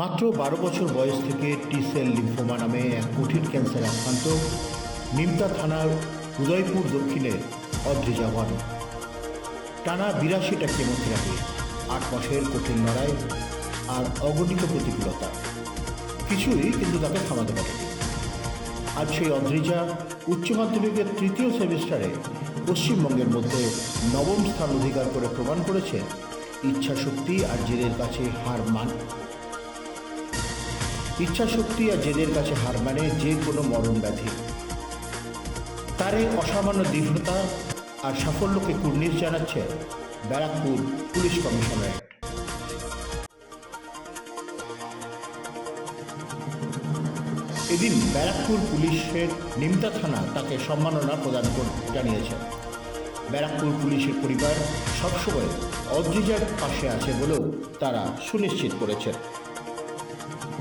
মাত্র বারো বছর বয়স থেকে টি সেল লিম্ফোমা নামে এক কঠিন ক্যান্সার আক্রান্ত নিমতা থানার উদয়পুর দক্ষিণের অদ্রিজা ওয়ান টানা বিরাশিটা কেমোথেরাপি আট মাসের কঠিন লড়াই আর অগণিত প্রতিকূলতা। কিছুই কিন্তু তাকে থামাতে পারেনি। আজ সেই অদ্রিজা উচ্চ মাধ্যমিকের তৃতীয় সেমিস্টারে পশ্চিমবঙ্গের মধ্যে নবম স্থান অধিকার করে প্রমাণ করেছে ইচ্ছা শক্তি আর জেদের কাছে হার মান। ইচ্ছা শক্তি আর জেদের কাছে হার মানে যে কোনো মরণ ব্যাধি। তার এই অসামান্য দৃঢ়তা আর সাফল্যকে কুর্নিশ জানাচ্ছে ব্যারাকপুর পুলিশ কমিশনারেট। এদিন ব্যারাকপুর পুলিশের নিমতা থানা তাকে সম্মাননা প্রদান জানিয়েছে। ব্যারাকপুর পুলিশের পরিবার সবসময় অদ্রিজার পাশে আছে বলেও তারা সুনিশ্চিত করেছেন